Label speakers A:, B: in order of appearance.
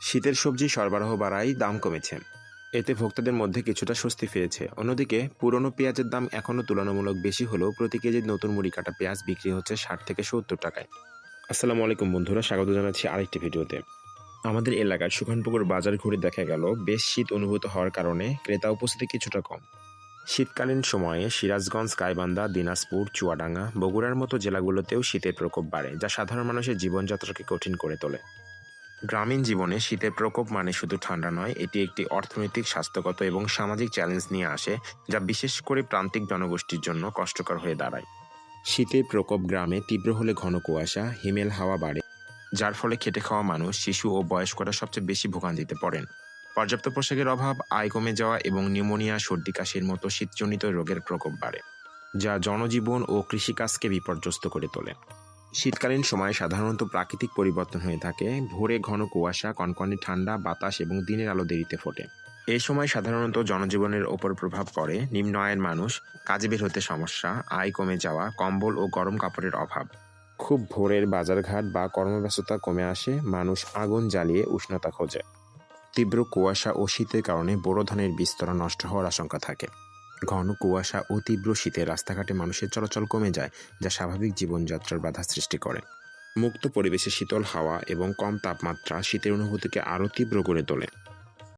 A: শীতের সবজি সরবরাহ বাড়ায় দাম কমেছে। এতে ভোক্তাদের মধ্যে কিছুটা স্বস্তি ফিরেছে। অন্যদিকে, পুরনো পেঁয়াজের দাম এখনও তুলনামূলক বেশি হলেও প্রতি কেজি নতুন মুড়ি কাটা পেঁয়াজ বিক্রি হচ্ছে ষাট থেকে সত্তর টাকায়। আসসালামু আলাইকুম বন্ধুরা, স্বাগত জানাচ্ছি আরেকটি ভিডিওতে। আমাদের এলাকার সুখানপুকুর বাজার ঘুরে দেখা গেল, বেশ শীত অনুভূত হওয়ার কারণে ক্রেতা উপস্থিতি কিছুটা কম। শীতকালীন সময়ে সিরাজগঞ্জ, গাইবান্ধা, দিনাজপুর, চুয়াডাঙ্গা, বগুড়ার মতো জেলাগুলোতেও শীতের প্রকোপ বাড়ে, যা সাধারণ মানুষের জীবনযাত্রাকে কঠিন করে তোলে। গ্রামীণ জীবনে শীতের প্রকোপ মানে শুধু ঠান্ডা নয়, এটি একটি অর্থনৈতিক, স্বাস্থ্যগত এবং সামাজিক চ্যালেঞ্জ নিয়ে আসে, যা বিশেষ করে প্রান্তিক জনগোষ্ঠীর জন্য কষ্টকর হয়ে দাঁড়ায়। শীতের প্রকোপ গ্রামে তীব্র হলে ঘন কুয়াশা, হিমেল হাওয়া বাড়ে, যার ফলে খেটে খাওয়া মানুষ, শিশু ও বয়স্করা সবচেয়ে বেশি ভোগান্তিতে পড়েন। পর্যাপ্ত পোশাকের অভাব, আয় কমে যাওয়া এবং নিউমোনিয়া, সর্দি কাশির মতো শীতজনিত রোগের প্রকোপ বাড়ে, যা জনজীবন ও কৃষিকাজকে বিপর্যস্ত করে তোলে। শীতকালীন সময়ে সাধারণত প্রাকৃতিক পরিবর্তন হয়ে থাকে। ভোরে ঘন কুয়াশা, কনকনে ঠান্ডা, বাতাস এবং দিনের আলো দেরিতে ফোটে। এই সময় সাধারণত জনজীবনের ওপর প্রভাব পড়ে নিম্ন আয়ের মানুষ, কাজে বের হতে সমস্যা, আয় কমে যাওয়া, কম্বল ও গরম কাপড়ের অভাব। খুব ভোরের বাজারঘাট বা কর্মব্যস্ততা কমে আসে, মানুষ আগুন জ্বালিয়ে উষ্ণতা খোঁজে। তীব্র কুয়াশা ও শীতের কারণে বোরো ধানের বিস্তরা নষ্ট হওয়ার আশঙ্কা থাকে। ঘন কুয়াশা ও তীব্র শীতে রাস্তাঘাটে মানুষের চলাচল কমে যায়, যা স্বাভাবিক জীবনযাত্রার বাধা সৃষ্টি করে। মুক্ত পরিবেশে শীতল হাওয়া এবং কম তাপমাত্রা শীতের অনুভূতিকে আরও তীব্র করে তোলে।